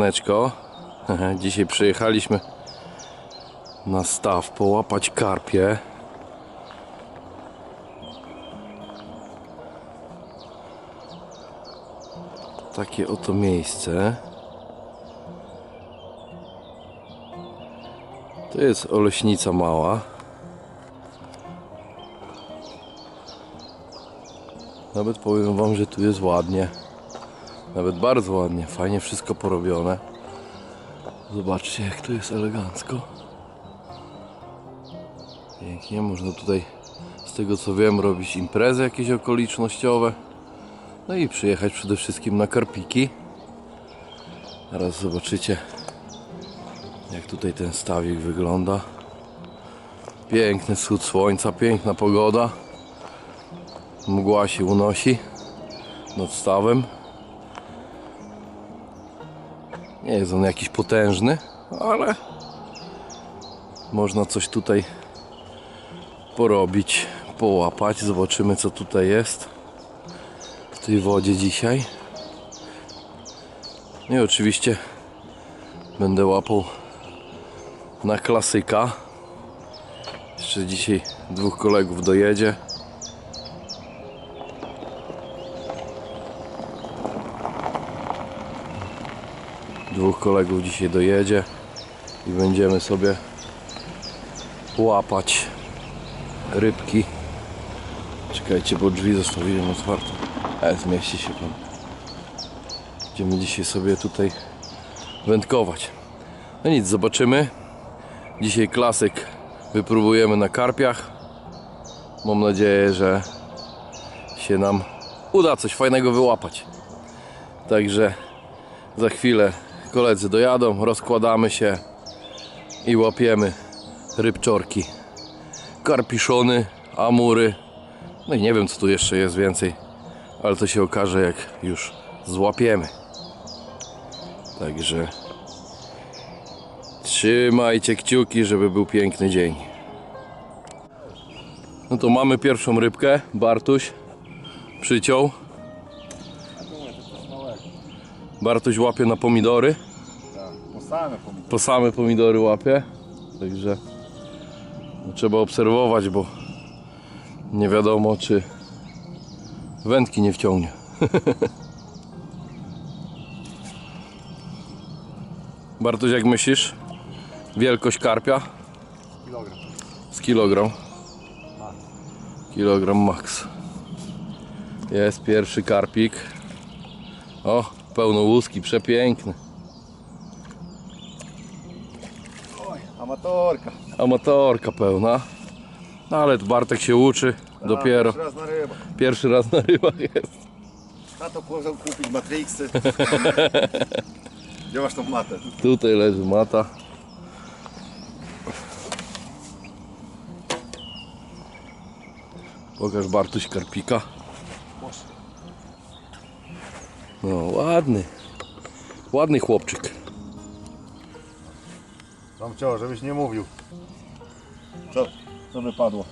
Siemaneczko. Dzisiaj przyjechaliśmy na staw połapać karpie. Takie oto miejsce. To jest oleśnica mała. Nawet powiem wam, że tu jest ładnie. Nawet bardzo ładnie, fajnie wszystko porobione. Zobaczcie jak tu jest elegancko. Pięknie, można tutaj z tego co wiem robić imprezy jakieś okolicznościowe. No i przyjechać przede wszystkim na karpiki. Teraz zobaczycie jak tutaj ten stawik wygląda. Piękny wschód słońca, piękna pogoda. Mgła się unosi nad stawem. Nie jest on jakiś potężny, ale można coś tutaj porobić, połapać. Zobaczymy co tutaj jest w tej wodzie dzisiaj. No i oczywiście będę łapał na klasyka. Jeszcze dzisiaj dwóch kolegów dojedzie. Dwóch kolegów dzisiaj dojedzie i będziemy sobie łapać rybki. Czekajcie, bo drzwi zostawiłem otwarte. E, zmieści się pan. Będziemy dzisiaj sobie tutaj wędkować. No nic, zobaczymy. Dzisiaj klasyk wypróbujemy na karpiach. Mam nadzieję, że się nam uda coś fajnego wyłapać. Także za chwilę koledzy dojadą, rozkładamy się i łapiemy rybczorki. Karpiszony, amury. No i nie wiem co tu jeszcze jest więcej, ale to się okaże jak już złapiemy. Także trzymajcie kciuki, żeby był piękny dzień. No to mamy pierwszą rybkę. Bartuś przyciął. Bartuś łapie na pomidory. Po same pomidory. Po same pomidory łapie. Także no, trzeba obserwować, bo nie wiadomo czy wędki nie wciągnie. Bartuś, jak myślisz? Wielkość karpia? Kilogram. Z kilogram. Max. Kilogram max. Jest pierwszy karpik. O, pełno łuski, przepiękny. Oj, amatorka. Amatorka pełna. No ale Bartek się uczy dopiero. Pierwszy raz na rybę. Pierwszy raz na rybach jest. Tato kłamał kupić Matrixy. Gdzie masz tą matę? Tutaj leży mata. Pokaż Bartuś karpika. No ładny. Ładny chłopczyk. Tam ciało, żebyś nie mówił. Co? Co wypadło?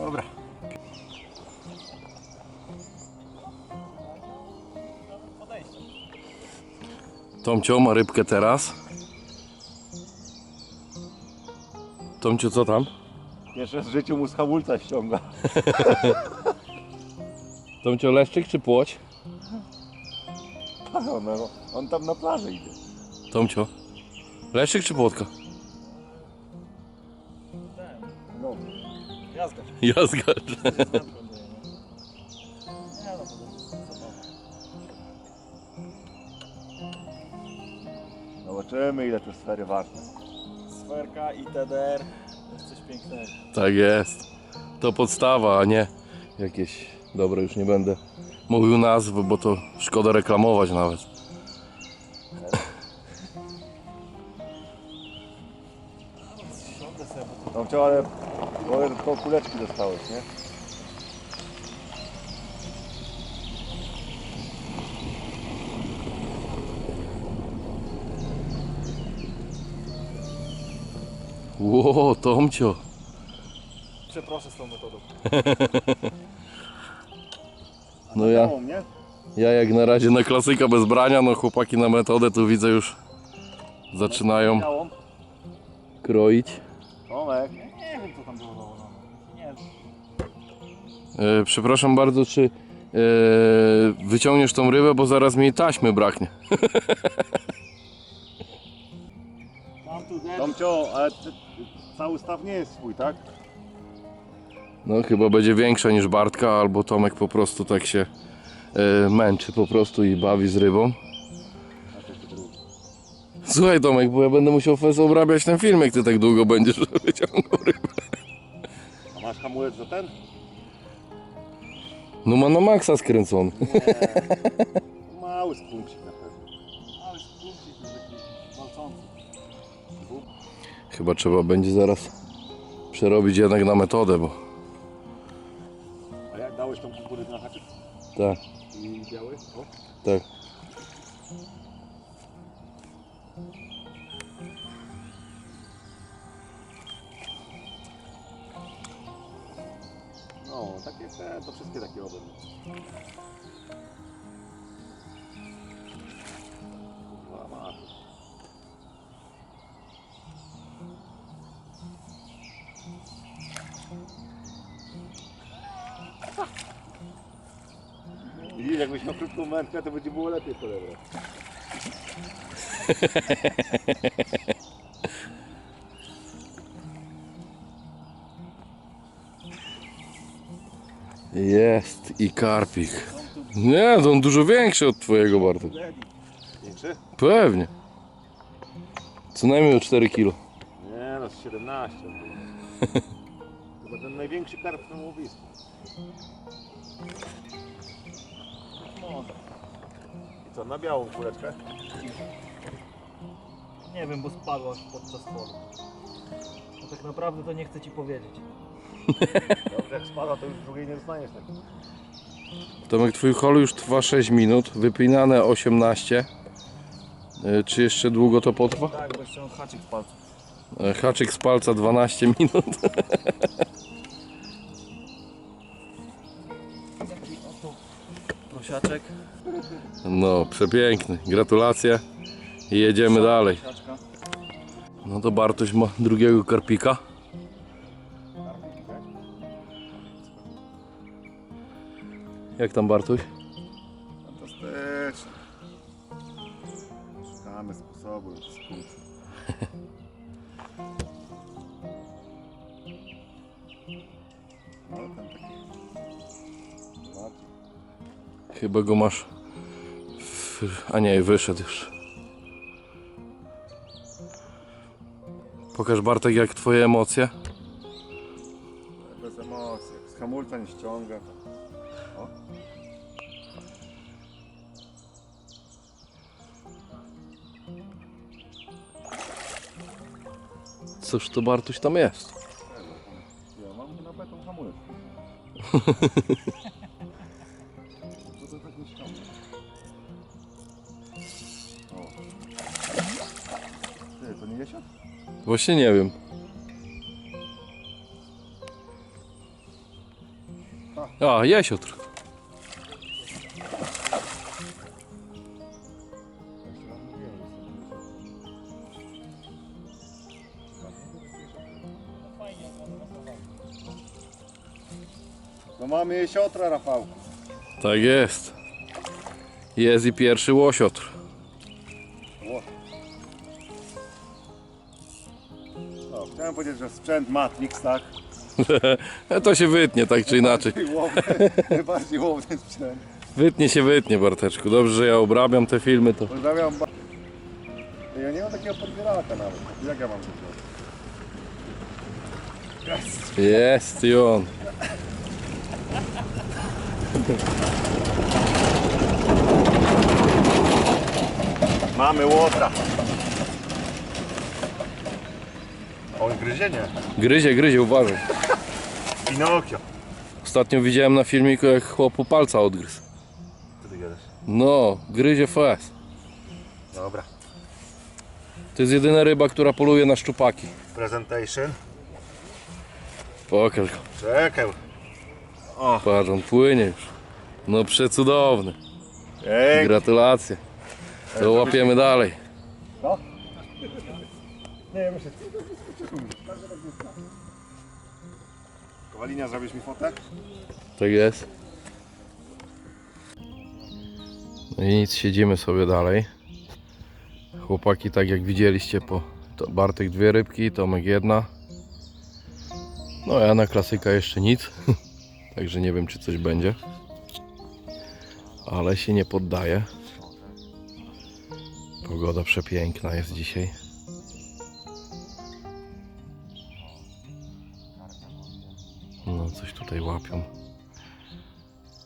Dobra. Tomcio ma rybkę teraz. Tomcio co tam? Raz w życiu mu z hamulca ściąga. Tomcio leszczyk czy płoć? On, on tam na plaży idzie. Tomcio. Leszczyk czy płotka? No. Jazda. Ja zgadzam. Zobaczymy ile te sfery warte. Sferka i TDR to jest coś pięknego. Tak jest. To podstawa, a nie jakieś. Dobra, już nie będę mówił nazw, bo to szkoda reklamować nawet. Tam ciało, ale tylko kuleczki dostałeś, nie? Ło, Tomcio. Przeproszę z tą metodą. No ja? Ja jak na razie na klasyka bez brania, no chłopaki na metodę tu widzę już zaczynają kroić. Tomek. Nie wiem co tam było wiem. E, przepraszam bardzo, czy e, wyciągniesz tą rybę, bo zaraz mi taśmy braknie. Tomcio, ale cały staw nie jest swój, tak? No chyba będzie większa niż Bartka, albo Tomek po prostu tak się e, męczy po prostu i bawi z rybą. Słuchaj Tomek, bo ja będę musiał fez obrabiać ten film, jak ty tak długo będziesz wyciągał rybę. A masz hamulec za ten? No ma na maksa skręcony. Mały spunkcik na pewno. ale punkcik jest taki walczący. Chyba trzeba będzie zaraz przerobić jednak na metodę, bo tak, I biały? O. tak. No, takie te, to wszystkie takie oby. Jakbyś miał krótką mętkę, to będzie było lepiej cholera. Jest i karpik. Nie, to on dużo większy od twojego Bartek. Większy? Pewnie. Co najmniej o 4 kilo. Nie no, z 17. Chyba ten największy karp na łowisku. Może. I co, na białą kuleczkę? Nie wiem, bo spadła podczas polu. No tak naprawdę to nie chcę ci powiedzieć. Dobrze, jak spada, to już drugiej nie dostaniesz tak. Tomek, twój hol już trwa 6 minut, wypinane 18. Y, Czy jeszcze długo to potrwa? Tak, bo jeszcze mam haczyk w palcu. E, Haczyk z palca 12 minut. prosiaczek. No, przepiękny. Gratulacje. I jedziemy dalej. Prosiaczka. No to Bartoś ma drugiego karpika. Jak tam Bartuś? Fantastycznie. Szukamy sposobu. No, ten taki... Chyba go masz. W... A nie, wyszedł już. Pokaż Bartek jak twoje emocje. Bez emocji. Z hamulca nie ściąga. O. Cóż to Bartuś tam jest? Ja mam na beton hamulec. 80? Właśnie nie wiem. A, jesiotr. No mamy jesiotra, Rafał. Tak jest. Jest i pierwszy łosiotr. Sprzęt Matrix, tak? E, To się wytnie tak czy inaczej. Najbardziej łowny, sprzęt. Wytnie się wytnie Barteczku. Dobrze, że ja obrabiam te filmy to. Pozdrawiam ba... Ja nie mam takiego podbieraka nawet. Jak ja mam zrobić? Jest. Jest i on. Mamy łotra. On gryzie nie? Gryzie, gryzie, uważaj. Pinokio. Ostatnio widziałem na filmiku jak chłopu palca odgryzł. Co ty gadasz? No, gryzie fest. Dobra. To jest jedyna ryba, która poluje na szczupaki. Presentation. Pokaż go. Czekaj. O, Patrz, on płynie już. No przecudowny. Ej, Gratulacje. To łapiemy dalej. nie, myślę. Kowalinia, zrobisz mi fotę? Tak jest. No i nic, siedzimy sobie dalej. Chłopaki, tak jak widzieliście, po Bartek dwie rybki, Tomek jedna. No ja na klasyka jeszcze nic. Także nie wiem, czy coś będzie. Ale się nie poddaję. Pogoda przepiękna jest dzisiaj. Coś tutaj łapią.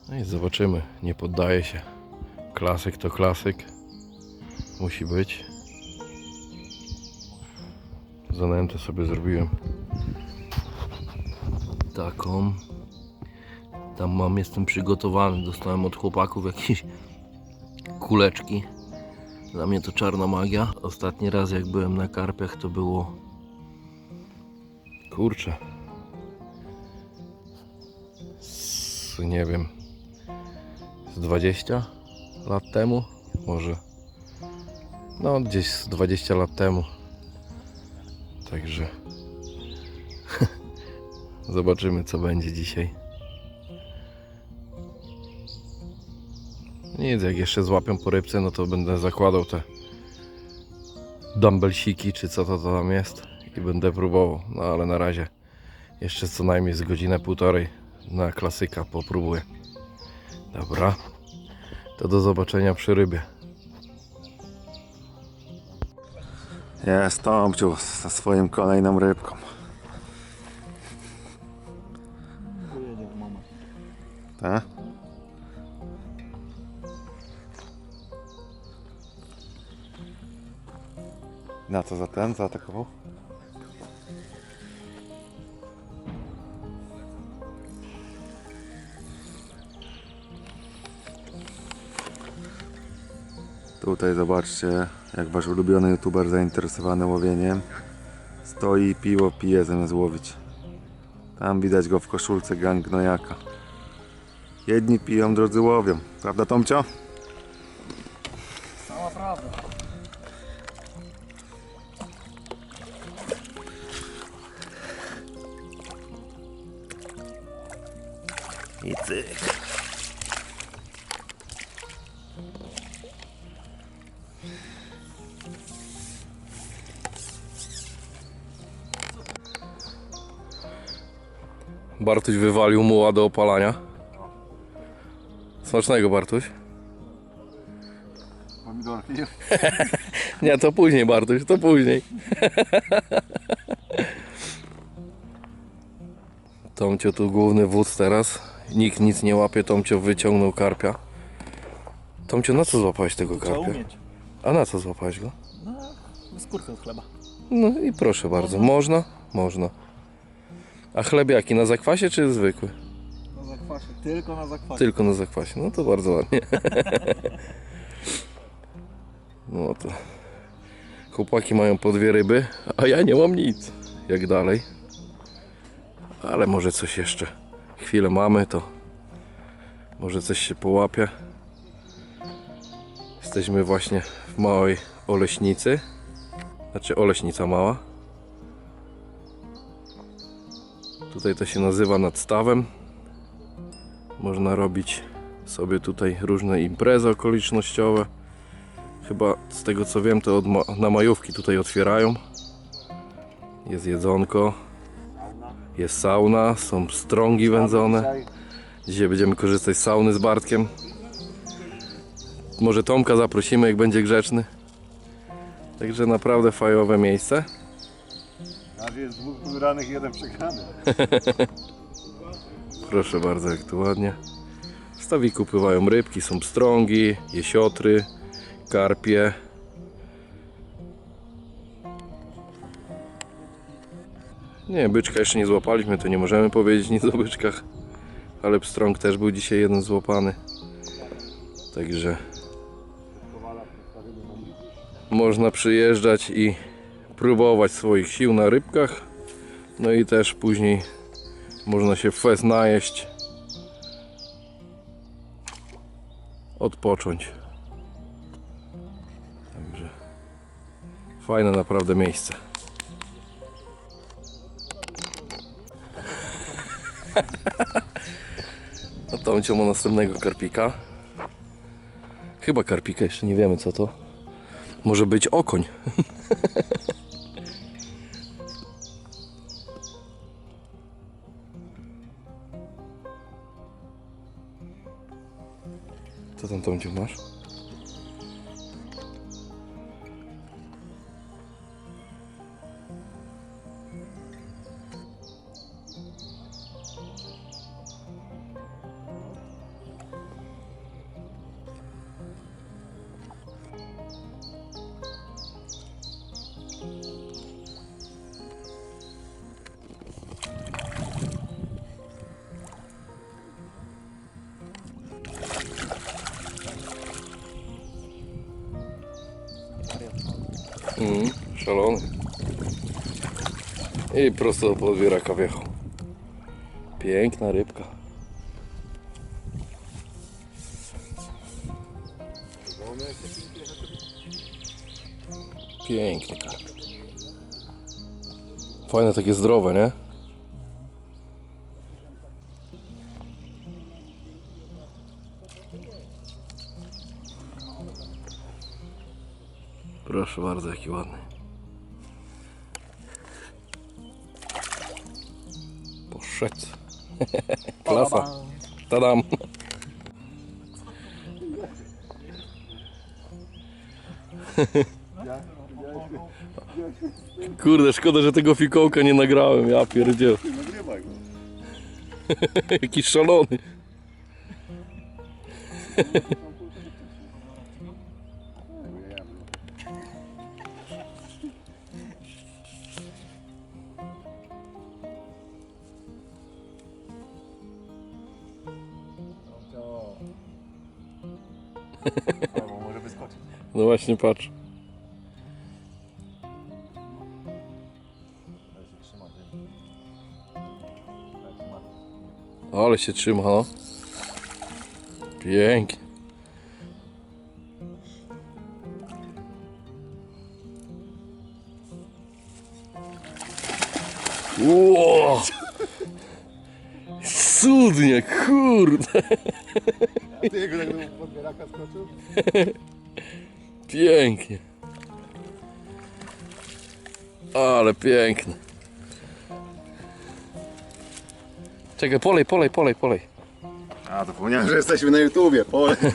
No i zobaczymy. Nie poddaje się. Klasyk to klasyk. Musi być. Zanętę sobie zrobiłem. Taką. Tam mam, jestem przygotowany. Dostałem od chłopaków jakieś kuleczki. Dla mnie to czarna magia. Ostatni raz jak byłem na karpiach to było... Kurczę. Z, nie wiem z 20 lat temu? Może. No gdzieś z 20 lat temu. Także zobaczymy co będzie dzisiaj. Nic jak jeszcze złapią po rybce no to będę zakładał te dumbbellsiki czy co to tam jest i będę próbował. No ale na razie jeszcze co najmniej z godzinę półtorej na klasyka popróbuję Dobra. To do zobaczenia przy rybie. Jest Tomciu ze swoim kolejną rybką. Tak? Na co za ten zaatakował? Tutaj zobaczcie, jak wasz ulubiony youtuber zainteresowany łowieniem stoi i piwo pije zamiast łowić. Tam widać go w koszulce gang gnojaka. Jedni piją, drudzy łowią. Prawda Tomcio? Bartuś wywalił muła do opalania. Smacznego Bartuś. Pomidorki. Nie, to później Bartuś, to później. Tomcio tu główny wódz teraz. Nikt nic nie łapie, Tomcio wyciągnął karpia. Tomcio, na co złapałeś tego Trzeba karpia? umieć. A na co złapałeś go? No, skórkę od chleba. No i proszę bardzo. Można? Można. A chleb jaki? Na zakwasie czy zwykły? Na zakwasie. Tylko na zakwasie. Tylko na zakwasie. No to bardzo ładnie. No to. Chłopaki mają po dwie ryby, a ja nie mam nic. Jak dalej. Ale może coś jeszcze. Chwilę mamy, to może coś się połapie. Jesteśmy właśnie w małej oleśnicy. Znaczy oleśnica mała. Tutaj to się nazywa nadstawem. Można robić sobie tutaj różne imprezy okolicznościowe. Chyba z tego co wiem, to ma na majówki tutaj otwierają. Jest jedzonko, jest sauna, są strągi wędzone. Dzisiaj będziemy korzystać z sauny z Bartkiem. Może Tomka zaprosimy, jak będzie grzeczny. Także naprawdę fajowe miejsce. Razie jest dwóch wygranych, jeden przegrany. Proszę bardzo, jak tu ładnie. W stawiku pływają rybki, są pstrągi, jesiotry, karpie. Nie, byczka jeszcze nie złapaliśmy, to nie możemy powiedzieć nic o byczkach. Ale pstrąg też był dzisiaj jeden złapany. Także można przyjeżdżać i próbować swoich sił na rybkach. No i też później można się fez najeść. odpocząć. Także fajne naprawdę miejsce. A tam cię następnego karpika. Chyba karpika, jeszcze nie wiemy co to. Może być okoń. Co tam szalony. I prosto do podwieraka wjechał. Piękna rybka. Piękny karp. Fajne takie zdrowe, nie? Proszę bardzo, jaki ładny. Poszedł. Klasa. Tadam. Kurde, szkoda, że tego fikołka nie nagrałem. Ja pierdziel. Jaki szalony. Właśnie, patrz. Ale się trzyma, no. Pięknie. Ło! Cudnie, kurde. Ty jego tak do podbieraka skoczył? Pięknie. Ale piękne. Czekaj, polej, polej, polej, polej. A, zapomniałem, że jesteśmy na YouTubie. Pole.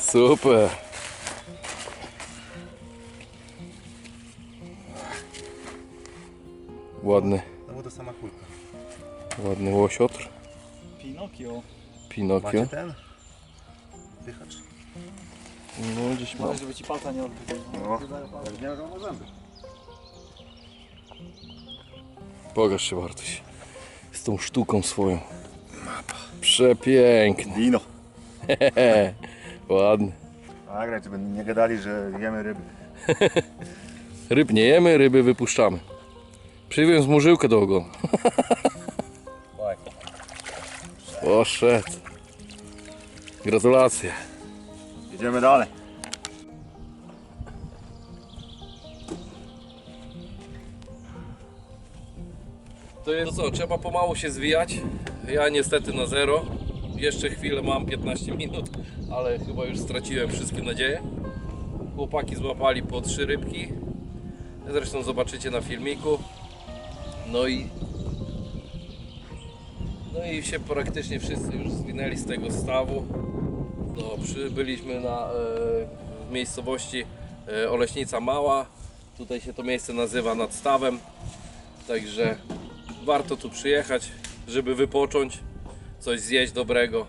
Super. Ładny, No bo to sama kulka. ładny łosiotr. Pinokio. Pinokio. ten? Dychacz? No gdzieś mam. żeby ci palca nie odbył. No, jak nie ma zęby. Pokaż się Bartuś. Z tą sztuką swoją. Przepiękny. Wino. Ładny. Nagrać, żeby nie gadali, że jemy ryby. Ryb nie jemy, ryby wypuszczamy. Przywiózł mu żyłkę do ogona. Poszedł. Gratulacje. Jedziemy dalej. To jest co, trzeba pomału się zwijać. Ja niestety na zero. Jeszcze chwilę mam 15 minut, ale chyba już straciłem wszystkie nadzieje. Chłopaki złapali po trzy rybki. Zresztą zobaczycie na filmiku. No i no i się praktycznie wszyscy już zwinęli z tego stawu. No, przybyliśmy na, e, w miejscowości e, Oleśnica Mała. Tutaj się to miejsce nazywa nad stawem. Także warto tu przyjechać, żeby wypocząć, coś zjeść dobrego.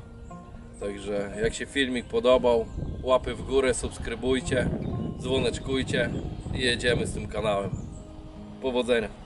Także jak się filmik podobał, łapy w górę, subskrybujcie, dzwoneczkujcie i jedziemy z tym kanałem. Powodzenia.